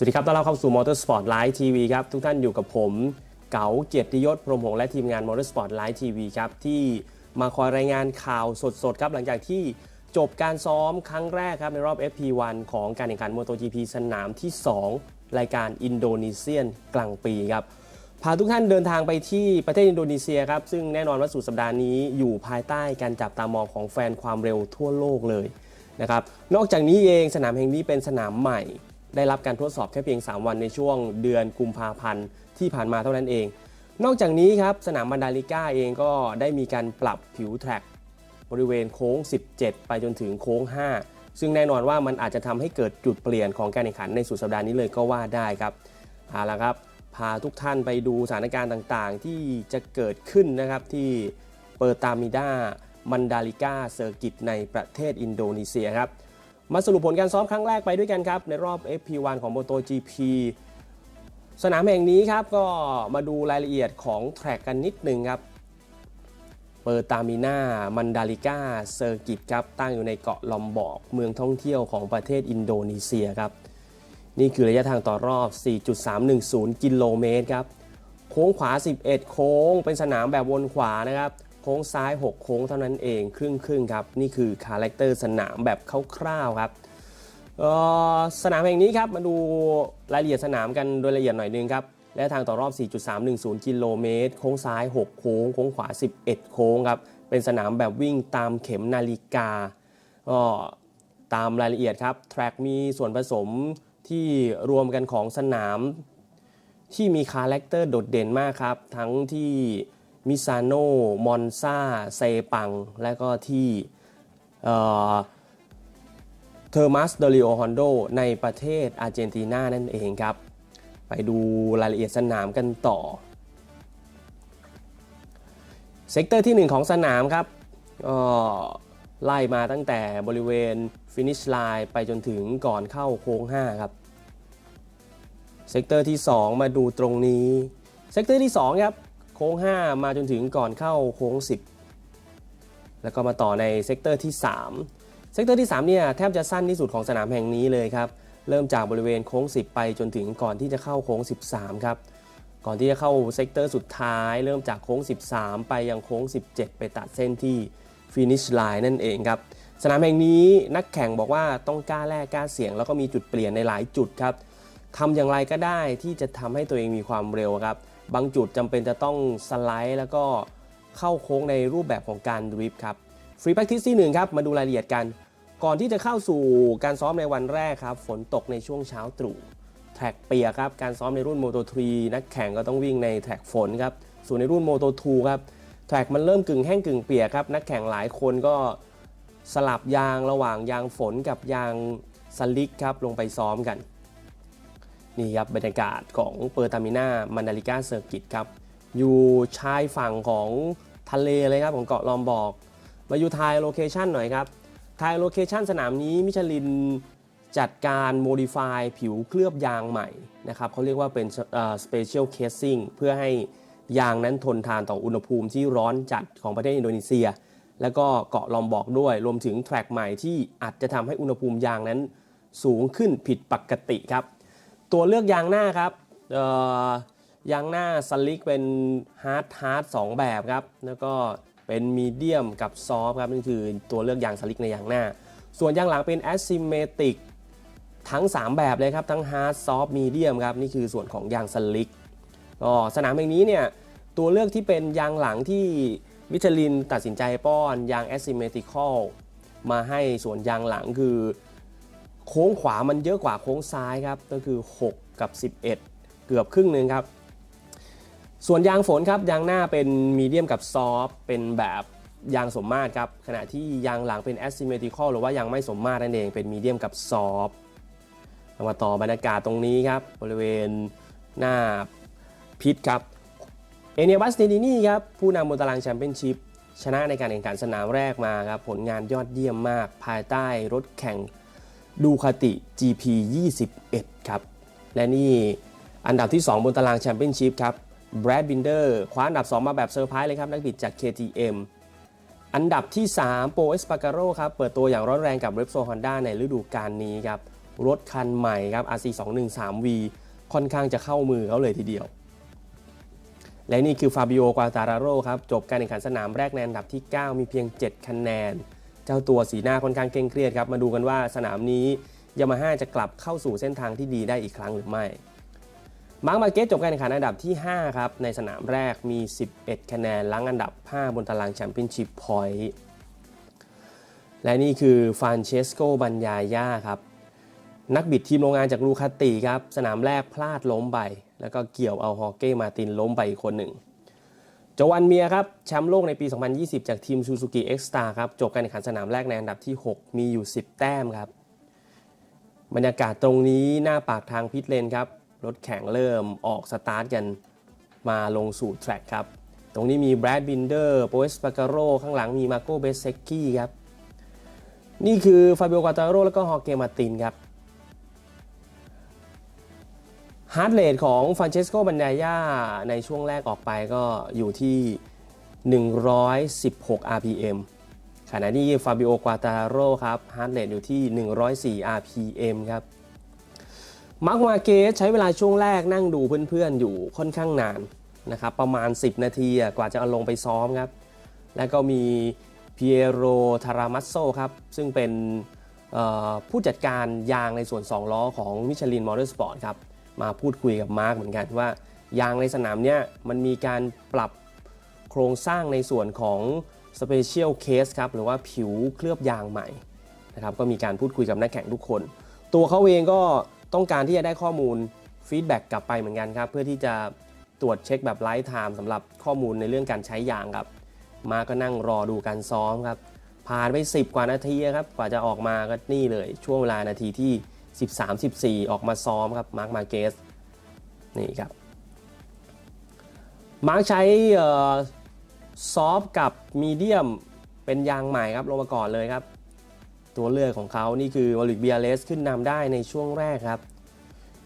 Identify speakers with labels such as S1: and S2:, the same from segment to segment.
S1: สวัสดีครับ ต้อนรับเข้าสู่ Motorsport Live TV ครับ ทุกท่านอยู่กับผม เก๋าเกียรติยศ พรหมหงษ์และทีมงาน Motorsport Live TV ครับ ที่มาคอยรายงานข่าวสดๆ ครับ หลังจากที่จบการซ้อมครั้งแรกครับ ในรอบ FP1 ของการแข่งขัน MotoGP สนามที่ 2 รายการอินโดนีเซียนกลางปีครับ พาทุกท่านเดินทางไปที่ประเทศอินโดนีเซียครับ ซึ่งแน่นอนว่าสุดสัปดาห์นี้อยู่ภายใต้การจับตามองของแฟนความเร็วทั่วโลกเลยนะครับ นอกจากนี้เองสนามแห่งนี้เป็นสนามใหม่ ได้รับการทดสอบแค่เพียง 3 วันในช่วงเดือนกุมภาพันธ์ที่ผ่านมาเท่านั้นเอง นอกจากนี้ครับสนามบันดาลิก้าเองก็ได้มีการปรับผิวแทร็กบริเวณโค้ง 17 ไปจนถึงโค้ง 5 ซึ่งแน่นอนว่ามันอาจจะทำให้เกิดจุดเปลี่ยนของการแข่งขันในสุดสัปดาห์นี้เลยก็ว่าได้ครับเอาละครับ พาทุกท่านไปดูสถานการณ์ต่างๆ ที่จะเกิดขึ้นนะครับที่เปอร์ตามิดามันดาลิก้าเซอร์กิตในประเทศอินโดนีเซียครับ มาสรุปผลการซ้อมครั้งแรกไปด้วยกันครับ ในรอบ FP1 ของ MotoGP สนามแห่งนี้ครับก็มาดูรายละเอียดของแทร็กกันนิดหนึ่งครับ เปอร์ตามิน่ามันดาลิก้าเซอร์กิตครับ ตั้งอยู่ในเกาะลอมบอกเมืองท่องเที่ยวของประเทศอินโดนีเซียครับ นี่คือระยะทางต่อรอบ 4.310 กิโลเมตรครับ โค้งขวา 11 โค้ง เป็นสนามแบบวนขวานะครับ โค้งซ้าย 6 โค้งเท่านั้นเองครึ่งครึ่งครับ นี่คือคาแรคเตอร์สนามแบบคร่าวๆครับสนามแห่งนี้ครับมาดูรายละเอียดสนามกันโดยละเอียดหน่อยนึงครับและทางต่อรอบ 4.310 กิโลเมตร โค้งซ้าย 6 โค้ง โค้งขวา 11 โค้งครับ เป็นสนามแบบวิ่งตามเข็มนาฬิกาก็ตามรายละเอียดครับ แทร็กมีส่วนผสมที่รวมกันของสนามที่มีคาแรคเตอร์โดดเด่นมากครับ ทั้งที่ มิซานโนมอนซาเซปัง และก็ที่เทอร์มัสเดลิโอฮอนโดในประเทศอาร์เจนตินานั่นเองครับ ไปดูรายละเอียดสนามกันต่อ เซกเตอร์ที่ 1 ของสนามครับก็ไล่มาตั้งแต่บริเวณฟินิชไลน์ไปจนถึงก่อนเข้าโค้ง 5 ครับ เซกเตอร์ที่ 2 มาดูตรงนี้ เซกเตอร์ที่ 2 ครับ โค้ง 5 มาจนถึงก่อนเข้าโค้ง 10 แล้วก็มาต่อในเซกเตอร์ที่ 3 เซกเตอร์ที่3เนี่ยแทบจะสั้นที่สุดของสนามแห่งนี้เลยครับ เริ่มจากบริเวณโค้ง 10 ไปจนถึงก่อนที่จะเข้าโค้ง 13 ครับ ก่อนที่จะเข้าเซกเตอร์สุดท้าย เริ่มจากโค้ง 13 ไปยังโค้ง 17 ไปตัดเส้นที่ฟินิชไลน์นั่นเองครับ สนามแห่งนี้นักแข่งบอกว่าต้องกล้าแลกกล้าเสี่ยง แล้วก็มีจุดเปลี่ยนในหลายจุดครับทำอย่างไรก็ได้ที่จะทำให้ตัวเองมีความเร็วครับ บางจุดจำเป็นจะต้องสไลด์แล้วก็เข้าโค้งในรูปแบบของการดริฟต์ครับฟรี r พ c ทิ c ที่ 1 ครับ มาดูรายละเอียดกัน ก่อนที่จะเข้าสู่การซ้อมในวันแรกครับ ฝนตกในช่วงเช้าตรู่แท็กเปียครับ การซ้อมในรุ่น Moto 3นักแข่งก็ต้องวิ่งในแท็กฝนครับ ส่วนในรุ่น Moto 2ครับแท็กมันเริ่มกึ่งแห้งกึ่งเปียกครับ นักแข่งหลายคนก็สลับยางระหว่างยางฝนกับยางสลิกครับลงไปซ้อมกัน นี่ครับบรรยากาศของเปอร์ตามิน่ามันาลิก้าเซอร์กิตครับ อยู่ชายฝั่งของทะเลเลยครับของเกาะลอมบอก มาอยู่ทายโลเคชันหน่อยครับทายโลเคชันสนามนี้มิชลินจัดการโมดิฟายผิวเคลือบยางใหม่นะครับเขาเรียกว่าเป็นสเปเชียลเคสซิ่งเพื่อให้ยางนั้นทนทานต่ออุณหภูมิที่ร้อนจัดของประเทศอินโดนีเซีย แล้วก็เกาะลอมบอกด้วย รวมถึงแทร็กใหม่ที่อาจจะทำให้อุณหภูมิยางนั้นสูงขึ้นผิดปกติครับ ตัวเลือกยางหน้าครับเอ่อยางหน้าสลิกเป็นฮาร์ดฮาร์ดสองแบบครับ แล้วก็เป็นมีเดียมกับซอฟครับนี่คือตัวเลือกยางสลิกในยางหน้า ส่วนยางหลังเป็นแอ s ซิเมติกทั้ง 3 แบบเลยครับ ทั้งฮาร์ดซอฟมีเดียมครับ นี่คือส่วนของยางสลิกก็สนามแห่งนี้เนี่ย ตัวเลือกที่เป็นยางหลังที่มิชลินตัดสินใจป้อนยาง asymmetrical มาให้ส่วนยางหลังคือ โค้งขวามันเยอะกว่าโค้งซ้ายครับก็คือ 6 กับ 11 เกือบครึ่งหนึ่งครับ ส่วนยางฝนครับยางหน้าเป็นมีเดียมกับซอฟเป็นแบบยางสมมาตรครับขณะที่ยางหลังเป็น asymmetrical หรือว่ายางไม่สมมาตรนั่นเองเป็นมีเดียมกับซอฟเรามาต่อบรรยากาศตรงนี้ครับบริเวณหน้าพิษครับเอเนียบัสเตดินีครับผู้นำบนตารางแชมเปี้ยนชิพชนะในการแข่งขันสนามแรกมาครับผลงานยอดเยี่ยมมาก ภายใต้รถแข่ง ดูคาติ GP 21 ครับ และนี่อันดับที่ 2 บนตารางแชมเปี้ยนชิพครับแบรดบินเดอร์คว้าอันดับ 2 มาแบบเซอร์ไพรส์เลยครับ นักบิดจาก KTM อันดับที่ 3 โปเอสปาการโรครับ เปิดตัวอย่างร้อนแรงกับ r e p s o l Honda ในฤดูกาลนี้ครับ รถคันใหม่ครับ RC 213V ค่อนข้างจะเข้ามือเขาเลยทีเดียว และนี่คือฟาบิโอกวาตาราโรครับ จบการแข่งขันสนามแรกในอันดับที่ 9 มีเพียง 7 คะแนน เจ้าตัวสีหน้าค่อนข้างเคร่งเครียดครับ มาดูกันว่าสนามนี้ยามาฮ่าจะกลับเข้าสู่เส้นทางที่ดีได้อีกครั้งหรือไม่ มาร์คมาเก็ตจบการแข่งขันอันดับที่ 5 ครับ ในสนามแรกมี 11 คะแนนล้างอันดับ 5 บนตารางแชมเปี้ยนชิพพอยต์และนี่คือฟานเชสโกบันยาย่าครับ นักบิดทีมโรงงานจากลูคาติครับ สนามแรกพลาดล้มไป แล้วก็เกี่ยวเอาฮอเก้มาตินล้มไปอีกคนหนึ่ง จวันเมียครับแชมป์โลกในปี 2020 จากทีมซูซูกิเอ็กซ์ตาครับจบการแข่งขันสนามแรกในอันดับที่ 6 มีอยู่ 10 แต้มครับ บรรยากาศตรงนี้หน้าปากทางพิทเลนครับ รถแข่งเริ่มออกสตาร์ทกันมาลงสู่แทร็กครับ ตรงนี้มีแบรดบินเดอร์โปเอสปาการโรข้างหลังมีมาโกเบสเซกกี้ครับ นี่คือฟาบิโอกาตาโรแล้วก็ฮอเกมาตินครับ ฮาร์ดเรทของฟรานเชสโกบันดายาในช่วงแรกออกไปก็อยู่ที่ 116 rpm ขณะที่ฟาบิโอกวาตาโรครับฮาร์ดเรทอยู่ที่ 104 rpm ครับมาร์คมาเกสใช้เวลาช่วงแรกนั่งดูเพื่อนๆอยู่ค่อนข้างนานนะครับประมาณ 10 นาทีอะกว่าจะเอาลงไปซ้อมครับ แล้วก็มีเปียโรทารามัสโซครับ ซึ่งเป็นผู้จัดการยางในส่วน 2 ล้อของมิชลินมอเตอร์สปอร์ตครับ มาพูดคุยกับมาร์กเหมือนกันว่ายางในสนามเนี้ยมันมีการปรับโครงสร้างในส่วนของ Special Case ครับหรือว่าผิวเคลือบยางใหม่นะครับก็มีการพูดคุยกับนักแข่งทุกคน ตัวเขาเองก็ต้องการที่จะได้ข้อมูลฟีดแบ็กกลับไปเหมือนกันครับเพื่อที่จะตรวจเช็คแบบไลฟ์ไทม์สำหรับข้อมูลในเรื่องการใช้ยางครับ มาก็นั่งรอดูการซ้อมครับผ่านไป 10 กว่านาทีครับกว่าจะออกมาก็นี่เลยช่วงเวลานาทีที่ 13-14 ออกมาซ้อมครับมาร์คมาเกสนี่ครับมาร์คใช้ซอฟกับมีเดียมเป็นยางใหม่ครับลงมาก่อนเลยครับ ตัวเลือกของเขานี่คือวอลิกเบียเลสขึ้นนำได้ในช่วงแรกครับ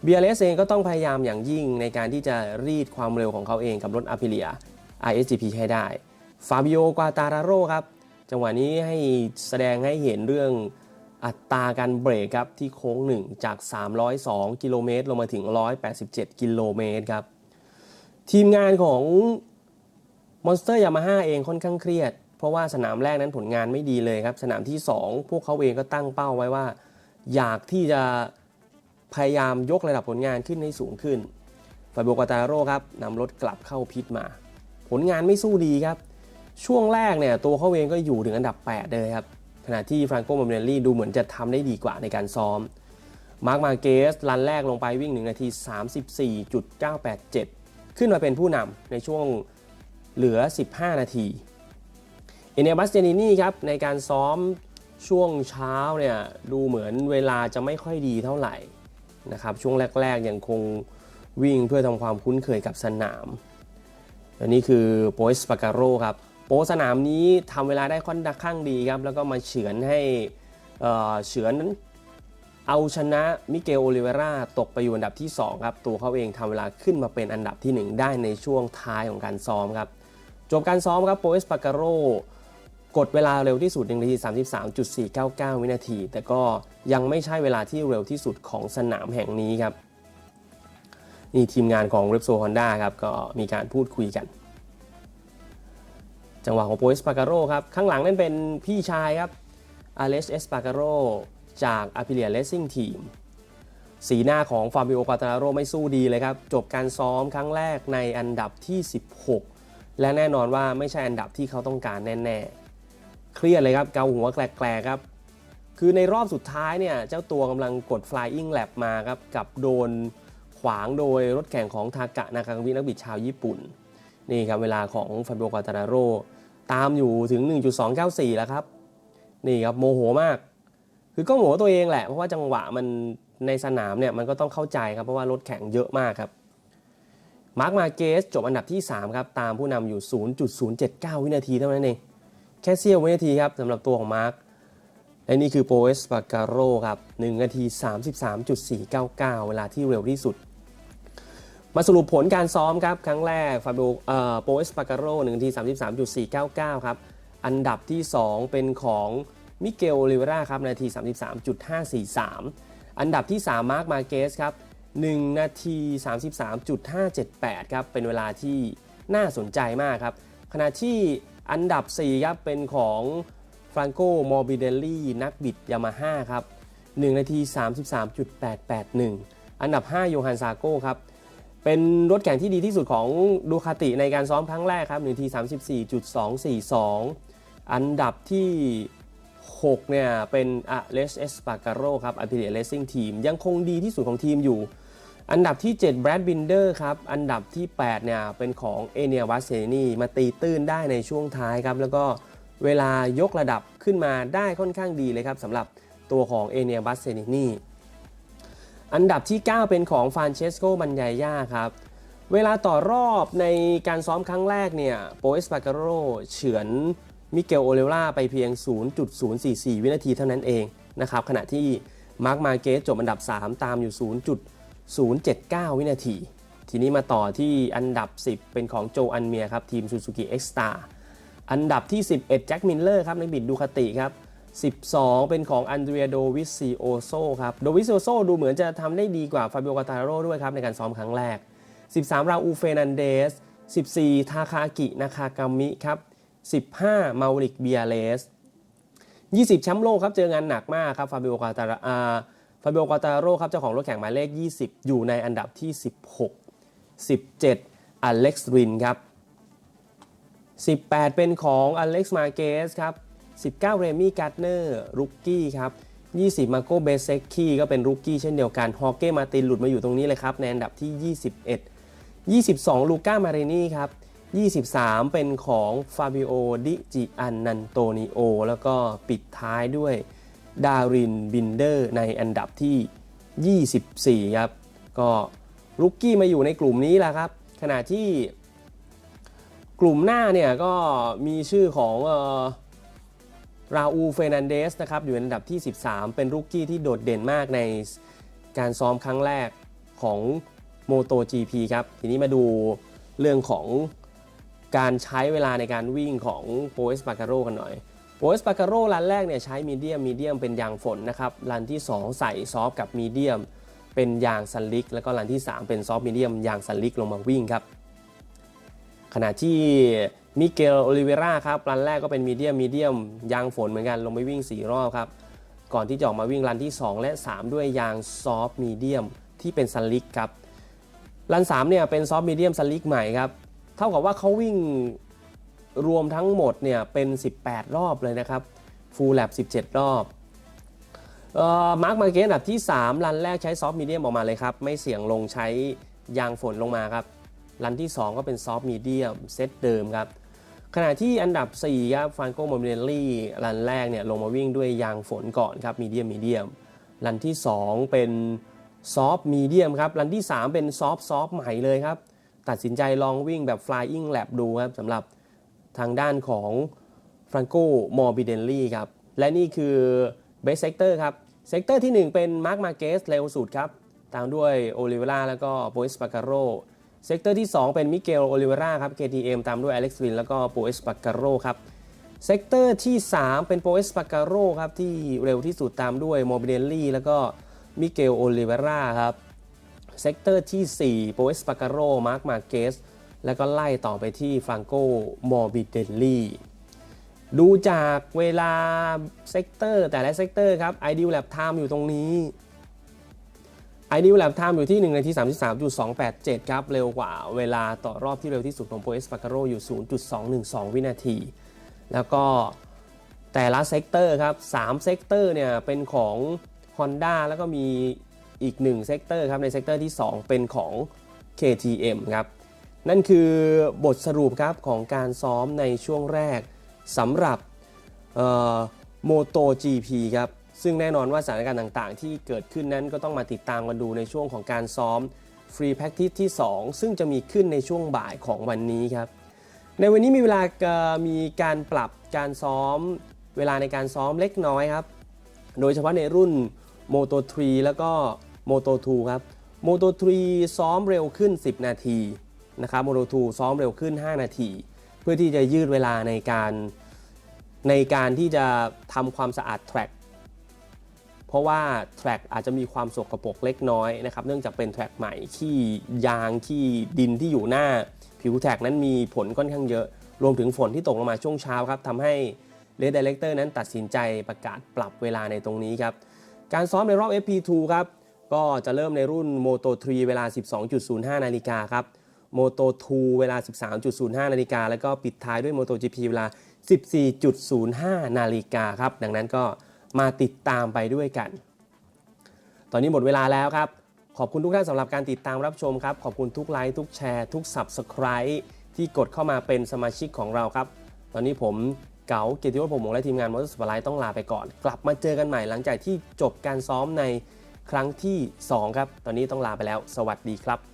S1: เบียเลสเองก็ต้องพยายามอย่างยิ่งในการที่จะรีดความเร็วของเขาเองกับรถอ p ิเลีย ISGP ให้ได้ ฟาบิโอกวาตาราโรครับ จังหวะนี้ให้แสดงให้เห็นเรื่อง อัตราการเบรกครับที่โค้ง 1 จาก 302 กิโลเมตรลงมาถึง 187 กิโลเมตรครับทีมงานของ Monster Yamaha เองค่อนข้างเครียด เพราะว่าสนามแรกนั้นผลงานไม่ดีเลยครับ สนามที่ 2 พวกเขาเองก็ตั้งเป้าไว้ว่า อยากที่จะพยายามยกระดับผลงานขึ้นให้สูงขึ้นฟาบโอกาตาโร่ครับนำรถกลับเข้าพิทมา ผลงานไม่สู้ดีครับ ช่วงแรกเนี่ยตัวเขาเองก็อยู่ถึงอันดับ 8 เลยครับ ขณะที่ฟรานโกมาเมเนลลี่ดูเหมือนจะทำได้ดีกว่าในการซ้อม มาร์คมาเกสรันแรกลงไปวิ่ง 1 นาที 34.987 ขึ้นมาเป็นผู้นำในช่วงเหลือ 15 นาที เอเนบัสเจนินี่ครับในการซ้อมช่วงเช้าเนี่ยดูเหมือนเวลาจะไม่ค่อยดีเท่าไหร่นะครับช่วงแรก ๆ ยังคงวิ่งเพื่อทำความคุ้นเคยกับสนาม อันนี้คือโปสปาการโรครับ โปสนามนี้ทำเวลาได้ค่อนข้างดีครับ แล้วก็มาเฉือนให้เฉือนเอาชนะมิเกลโอลิเวราตกไปอยู่อันดับที่ 2 ครับ ตัวเขาเองทำเวลาขึ้นมาเป็นอันดับที่ 1 ได้ในช่วงท้ายของการซ้อมครับ จบการซ้อมครับโปเอสปาการโรกดเวลาเร็วที่สุด1นาที33.499 วินาที แต่ก็ยังไม่ใช่เวลาที่เร็วที่สุดของสนามแห่งนี้ครับ นี่ทีมงานของ r e p s o Honda ครับก็มีการพูดคุยกัน จังหวะของโปเอสปาการโรครับ ข้างหลังนั่นเป็นพี่ชายครับอเลสเอสปาการโรจาก a p i l i a Racing Team สีหน้าของฟาบิโอกาตาโรไม่สู้ดีเลยครับ จบการซ้อมครั้งแรกในอันดับที่ 16 และแน่นอนว่าไม่ใช่อันดับที่เขาต้องการแน่ๆ เครียดเลยครับ เกาหัวแกลกๆครับ คือในรอบสุดท้ายเนี่ย เจ้าตัวกำลังกด Flying Lap มาครับ กับโดนขวางโดยรถแข่งของทากะนากางวินักบิดชาวญี่ปุ่น นี่ครับเวลาของฟาบิโอกาตาโร ตามอยู่ถึง 1.294 แล้วครับ นี่ครับโมโหมาก คือก็โมโหตัวเองแหละ เพราะว่าจังหวะมันในสนามเนี่ยมันก็ต้องเข้าใจครับ เพราะว่ารถแข่งเยอะมากครับ มาร์คมาเกสจบอันดับที่ 3 ครับ ตามผู้นำอยู่ 0.079 วินาทีเท่านั้นเอง แค่เสี้ยววินาทีครับสำหรับตัวของมาร์คและนี่คือโปเอสปาการโรครับ 1 นาที 33.499 เวลาที่เร็วที่สุด มาสรุปผลการซ้อมครับ ครั้งแรกฟาโบโปเอสปาการโร1นาที33.499ครับ อันดับที่ 2 เป็นของมิเกลโอลิเวราครับนาที 33.543 อันดับที่ 3 มาร์คมาเกสครับ1นาที 33.578 ครับ เป็นเวลาที่น่าสนใจมากครับ ขณะที่อันดับ 4 ครับ เป็นของฟรานโกมอร์บิเดลลี่นักบิดยามาฮ่าครับ1นาที 33.881 อันดับ 5 โยฮันซาโก้ครับ เป็นรถแข่งที่ดีที่สุดของดูคาติในการซ้อมครั้งแรกครับ1นาที34.242 อันดับที่ 6 เนี่ย เป็นอเลสเอสปาการโรครับอ p ิเ i เลสซิ่งทีมยังคงดีที่สุดของทีมอยู่ อันดับที่ 7 แบรดบินเดอร์ครับ อันดับที่ 8 เนี่ย เป็นของเอเนียวัสเซนีมาตีตื้นได้ในช่วงท้ายครับ แล้วก็เวลายกระดับขึ้นมาได้ค่อนข้างดีเลยครับสำหรับตัวของเอเนียวัสเซนี อันดับที่ 9 เป็นของฟานเชสโกมันยายาครับ เวลาต่อรอบในการซ้อมครั้งแรกเนี่ยโปเอสปาการโรเฉือนมิเกลโอเลล่าไปเพียง 0.044 วินาทีเท่านั้นเองนะครับขณะที่มาร์คมาเกสจบอันดับ 3 ตามอยู่ 0.079 วินาที ทีนี้มาต่อที่อันดับ 10 เป็นของโจอันเมียครับทีม Suzuki X-Star อันดับที่ 11 แจ็คมิลเลอร์ครับในบิดดูคาติครับ 12 เป็นของอันเดรียโดวิซิโอโซครับ โดวิซิโอโซดูเหมือนจะทำได้ดีกว่าฟาบิโอ กาตาโร่ด้วยครับ ในการซ้อมครั้งแรก 13 ราอูเฟนันเดส 14 ทาคากิ นาคากามิครับ 15 มาริกเบียเลส 20 แชมป์โลกครับ เจองานหนักมากครับ ฟาบิโอ กาตาอาฟาบิโอ กาตาโร่ครับ เจ้าของรถแข่งหมายเลข 20 อยู่ในอันดับที่ 16 17 อเล็กซ์รินครับ 18 เป็นของอเล็กซ์มาเกสครับ 19 เรมี่การ์เนอร์รุกกี้ครับ 20 มาโกเบเซกคีก็เป็นรุกกี้เช่นเดียวกัน ฮอเก้มาตินหลุดมาอยู่ตรงนี้เลยครับ ในอันดับที่ 21 22 ลูก้ามาเรนี่ครับ 23 เป็นของฟาบิโอดิจิอันนันโตนิโอ แล้วก็ปิดท้ายด้วยดารินบินเดอร์ในอันดับที่ 24 ครับ ก็รุกกี้มาอยู่ในกลุ่มนี้แหละครับ ขณะที่กลุ่มหน้าเนี่ยก็มีชื่อของเอ่อ ราอูเฟนันเดสนะครับอยู่ในอันดับที่ 13 เป็นรุกกี้ที่โดดเด่นมากในการซ้อมครั้งแรกของ MotoGP ครับทีนี้มาดูเรื่องของการใช้เวลาในการวิ่งของโปเอสปาการโรกันหน่อยโปเอสปาการโรรันแรกเนี่ยใช้มีเดียมมีเดียมเป็นยางฝนนะครับรันที่ 2 ใส่ซอฟกับมีเดียมเป็นยางซันลิก แล้วก็รันที่ 3 เป็นซอฟมีเดียมยางซันลิกลงมาวิ่งครับขณะที่ มิเกลโอลิเวราครับรันแรกก็เป็นมีเดียมมีเดียมยางฝนเหมือนกันลงไปวิ่ง 4 รอบครับ ก่อนที่จะออกมาวิ่งรันที่ 2 และ 3 ด้วยยางซอฟต์มีเดียมที่เป็นสลิกครับรัน3เนี่ยเป็นซอฟต์มีเดียมสลิกใหม่ครับเท่ากับว่าเขาวิ่งรวมทั้งหมดเนี่ยเป็น 18 รอบเลยนะครับฟูลแลบ17 รอบมาร์คมาเกนอันดับที่ 3 รันแรกใช้ซอฟต์มีเดียมออกมาเลยครับ ไม่เสี่ยงลงใช้ยางฝนลงมาครับ รันที่ 2 ก็เป็นซอฟต์มีเดียมเซตเดิมครับ ขณะที่อันดับ 4 ครับฟานโกโมเบลลี่รันแรกเนี่ยลงมาวิ่งด้วยยางฝนก่อนครับมีเดียมมีเดียมรันที่ 2 เป็นซอฟต์มีเดียมครับรันที่ 3 เป็นซอฟต์ซอฟต์ใหม่เลยครับ ตัดสินใจลองวิ่งแบบ Flying Lab ดูครับสำหรับทางด้านของฟรานโกมอร์บิเดลลี่ครับ และนี่คือเบสเซกเตอร์ครับเซกเตอร์ที่ 1 เป็นมาร์คมาเกสเร็วสุดครับ ตามด้วยโอลิเวราแล้วก็โบเอสปาการโร เซกเตอร์ที่ 2 เป็นมิเกลโอลิเวราครับ KTM ตามด้วยอเล็กซ์วินแล้วก็โปเอสปาการโรครับเซกเตอร์ที่ 3 เป็นโปเอสปาการโรครับที่เร็วที่สุดตามด้วยโมบิเดลลี่แล้วก็มิเกลโอลิเวราครับเซกเตอร์ที่4โปเอสปาการโรมาร์คมาเกสแล้วก็ไล่ต่อไปที่ฟรานโกมอร์บิเดลลี่ดูจากเวลาเซกเตอร์แต่ละเซกเตอร์ครับ Ideal Lap Time อยู่ตรงนี้ Ideal Lap Time อยู่ที่1นาที33.287 ครับ เร็วกว่าเวลาต่อรอบที่เร็วที่สุดของโปเอสปาการโรอยู่ 0.212 วินาที แล้วก็แต่ละเซกเตอร์ครับ3เซกเตอร์เนี่ยเป็นของ Honda แล้วก็มีอีก1เซกเตอร์ครับในเซกเตอร์ที่ 2 เป็นของ KTM ครับ นั่นคือบทสรุปครับของการซ้อมในช่วงแรกสำหรับโมโต GP ครับ ซึ่งแน่นอนว่าสถานการณ์ต่างๆ ที่เกิดขึ้นนั้นก็ต้องมาติดตามกันดูในช่วงของการซ้อมฟรีแพ็กทิสที่ 2 ซึ่งจะมีขึ้นในช่วงบ่ายของวันนี้ครับ ในวันนี้มีเวลามีการปรับการซ้อม เวลาในการซ้อมเล็กน้อยครับ โดยเฉพาะในรุ่น Moto 3 แล้วก็ Moto 2 ครับ Moto 3 ซ้อมเร็วขึ้น 10 นาทีนะครับ Moto 2 ซ้อมเร็วขึ้น 5 นาที เพื่อที่จะยืดเวลาในการในการที่จะทำความสะอาดแทร็ก เพราะว่าแทร็กอาจจะมีความสกปรกเล็กน้อยนะครับเนื่องจากเป็นแทร็กใหม่ขี้ยางขี้ดินที่อยู่หน้า ผิวแทร็กนั้นมีผลค่อนข้างเยอะ รวมถึงฝนที่ตกลงมาช่วงเช้าครับทำให้เลดดีเลกเตอร์นั้นตัดสินใจประกาศปรับเวลาในตรงนี้ครับ การซ้อมในรอบ FP2 ครับก็จะเริ่มในรุ่น Moto 3 เวลา 12.05 นาฬิกาครับ Moto 2 เวลา 13.05 นาฬิกาแล้วก็ปิดท้ายด้วย Moto GP เวลา 14.05 นาฬิกาครับ ดังนั้นก็ มาติดตามไปด้วยกัน ตอนนี้หมดเวลาแล้วครับ ขอบคุณทุกท่านสำหรับการติดตามรับชมครับ ขอบคุณทุกไลค์ทุกแชร์ทุก Subscribe ที่กดเข้ามาเป็นสมาชิกของเราครับ ตอนนี้ผมเก๋าเกียรติวัฒน์ผมงและทีมงานมอเตอร์สปอร์ไลท์ต้องลาไปก่อน กลับมาเจอกันใหม่หลังจากที่จบการซ้อมในครั้งที่ 2 ครับ ตอนนี้ต้องลาไปแล้ว สวัสดีครับ